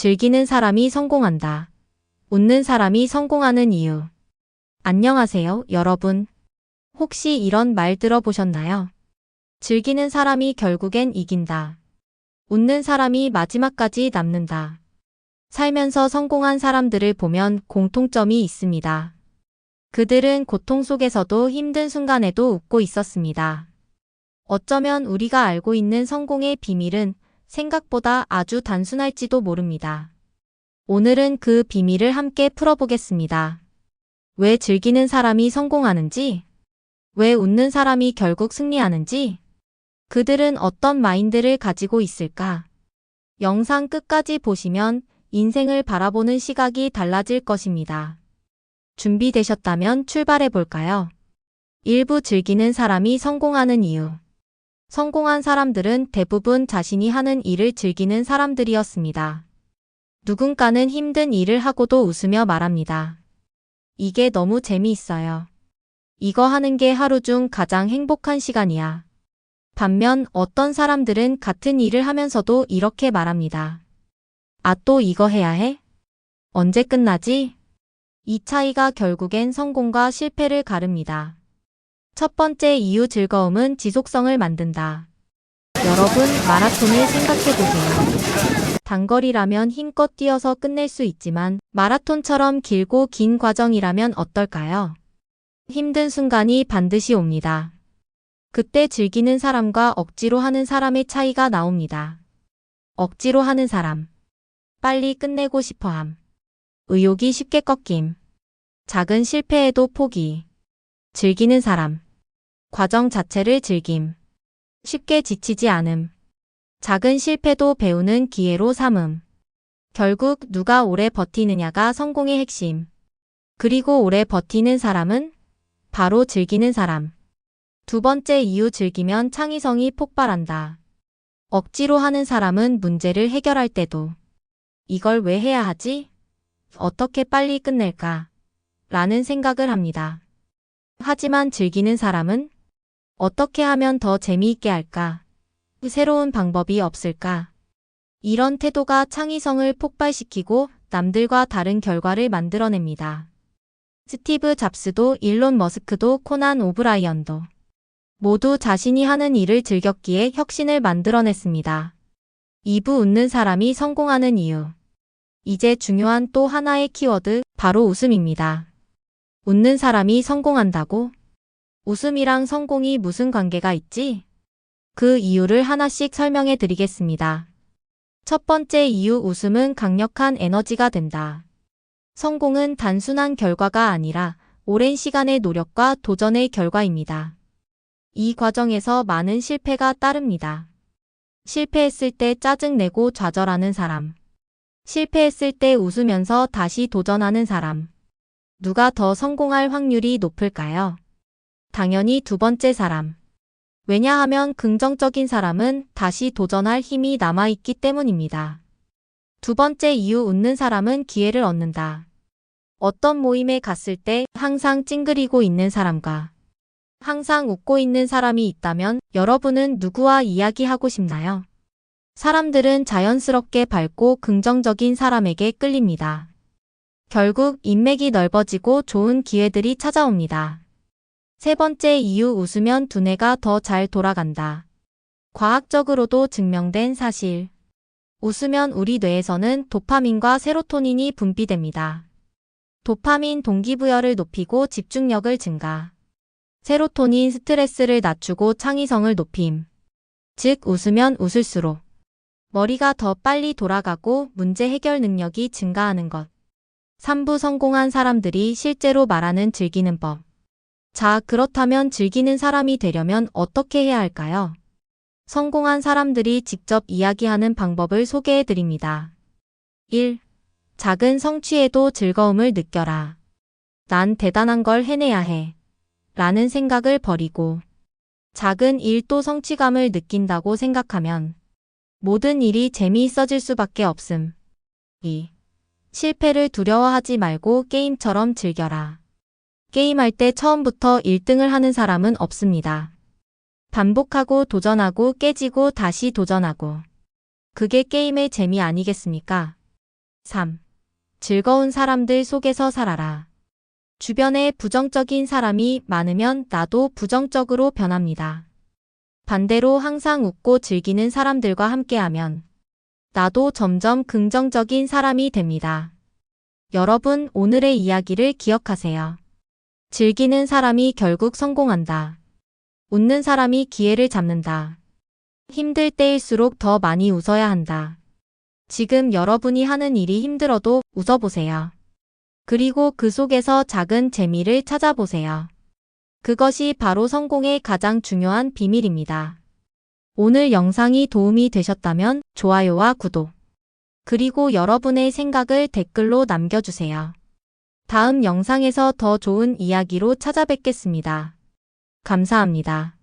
즐기는 사람이 성공한다. 웃는 사람이 성공하는 이유. 안녕하세요, 여러분. 혹시 이런 말 들어보셨나요? 즐기는 사람이 결국엔 이긴다. 웃는 사람이 마지막까지 남는다. 살면서 성공한 사람들을 보면 공통점이 있습니다. 그들은 고통 속에서도 힘든 순간에도 웃고 있었습니다. 어쩌면 우리가 알고 있는 성공의 비밀은 생각보다 아주 단순할지도 모릅니다. 오늘은 그 비밀을 함께 풀어보겠습니다. 왜 즐기는 사람이 성공하는지, 왜 웃는 사람이 결국 승리하는지, 그들은 어떤 마인드를 가지고 있을까? 영상 끝까지 보시면 인생을 바라보는 시각이 달라질 것입니다. 준비되셨다면 출발해 볼까요? 일부 즐기는 사람이 성공하는 이유. 성공한 사람들은 대부분 자신이 하는 일을 즐기는 사람들이었습니다. 누군가는 힘든 일을 하고도 웃으며 말합니다. 이게 너무 재미있어요. 이거 하는 게 하루 중 가장 행복한 시간이야. 반면 어떤 사람들은 같은 일을 하면서도 이렇게 말합니다. 아, 또 이거 해야 해? 언제 끝나지? 이 차이가 결국엔 성공과 실패를 가릅니다. 첫 번째 이유 즐거움은 지속성을 만든다. 여러분, 마라톤을 생각해보세요. 단거리라면 힘껏 뛰어서 끝낼 수 있지만 마라톤처럼 길고 긴 과정이라면 어떨까요? 힘든 순간이 반드시 옵니다. 그때 즐기는 사람과 억지로 하는 사람의 차이가 나옵니다. 억지로 하는 사람. 빨리 끝내고 싶어 함. 의욕이 쉽게 꺾임. 작은 실패에도 포기. 즐기는 사람. 과정 자체를 즐김. 쉽게 지치지 않음. 작은 실패도 배우는 기회로 삼음. 결국 누가 오래 버티느냐가 성공의 핵심. 그리고 오래 버티는 사람은 바로 즐기는 사람. 두 번째 이유 즐기면 창의성이 폭발한다. 억지로 하는 사람은 문제를 해결할 때도 이걸 왜 해야 하지? 어떻게 빨리 끝낼까? 라는 생각을 합니다. 하지만 즐기는 사람은 어떻게 하면 더 재미있게 할까? 새로운 방법이 없을까? 이런 태도가 창의성을 폭발시키고 남들과 다른 결과를 만들어냅니다. 스티브 잡스도 일론 머스크도 코난 오브라이언도 모두 자신이 하는 일을 즐겼기에 혁신을 만들어냈습니다. 2부 웃는 사람이 성공하는 이유. 이제 중요한 또 하나의 키워드, 바로 웃음입니다. 웃는 사람이 성공한다고? 웃음이랑 성공이 무슨 관계가 있지? 그 이유를 하나씩 설명해 드리겠습니다. 첫 번째 이유 웃음은 강력한 에너지가 된다. 성공은 단순한 결과가 아니라 오랜 시간의 노력과 도전의 결과입니다. 이 과정에서 많은 실패가 따릅니다. 실패했을 때 짜증내고 좌절하는 사람. 실패했을 때 웃으면서 다시 도전하는 사람. 누가 더 성공할 확률이 높을까요? 당연히 두 번째 사람. 왜냐하면 긍정적인 사람은 다시 도전할 힘이 남아있기 때문입니다. 두 번째 이유 웃는 사람은 기회를 얻는다. 어떤 모임에 갔을 때 항상 찡그리고 있는 사람과 항상 웃고 있는 사람이 있다면 여러분은 누구와 이야기하고 싶나요? 사람들은 자연스럽게 밝고 긍정적인 사람에게 끌립니다. 결국 인맥이 넓어지고 좋은 기회들이 찾아옵니다. 세 번째 이유 웃으면 두뇌가 더 잘 돌아간다. 과학적으로도 증명된 사실. 웃으면 우리 뇌에서는 도파민과 세로토닌이 분비됩니다. 도파민 동기부여를 높이고 집중력을 증가. 세로토닌 스트레스를 낮추고 창의성을 높임. 즉 웃으면 웃을수록 머리가 더 빨리 돌아가고 문제 해결 능력이 증가하는 것. 3부 성공한 사람들이 실제로 말하는 즐기는 법. 자, 그렇다면 즐기는 사람이 되려면 어떻게 해야 할까요? 성공한 사람들이 직접 이야기하는 방법을 소개해 드립니다. 1. 작은 성취에도 즐거움을 느껴라. 난 대단한 걸 해내야 해. 라는 생각을 버리고 작은 일도 성취감을 느낀다고 생각하면 모든 일이 재미있어질 수밖에 없음. 2. 실패를 두려워하지 말고 게임처럼 즐겨라. 게임할 때 처음부터 1등을 하는 사람은 없습니다. 반복하고 도전하고 깨지고 다시 도전하고. 그게 게임의 재미 아니겠습니까? 3. 즐거운 사람들 속에서 살아라. 주변에 부정적인 사람이 많으면 나도 부정적으로 변합니다. 반대로 항상 웃고 즐기는 사람들과 함께하면 나도 점점 긍정적인 사람이 됩니다. 여러분, 오늘의 이야기를 기억하세요. 즐기는 사람이 결국 성공한다. 웃는 사람이 기회를 잡는다. 힘들 때일수록 더 많이 웃어야 한다. 지금 여러분이 하는 일이 힘들어도 웃어보세요. 그리고 그 속에서 작은 재미를 찾아보세요. 그것이 바로 성공의 가장 중요한 비밀입니다. 오늘 영상이 도움이 되셨다면 좋아요와 구독, 그리고 여러분의 생각을 댓글로 남겨주세요. 다음 영상에서 더 좋은 이야기로 찾아뵙겠습니다. 감사합니다.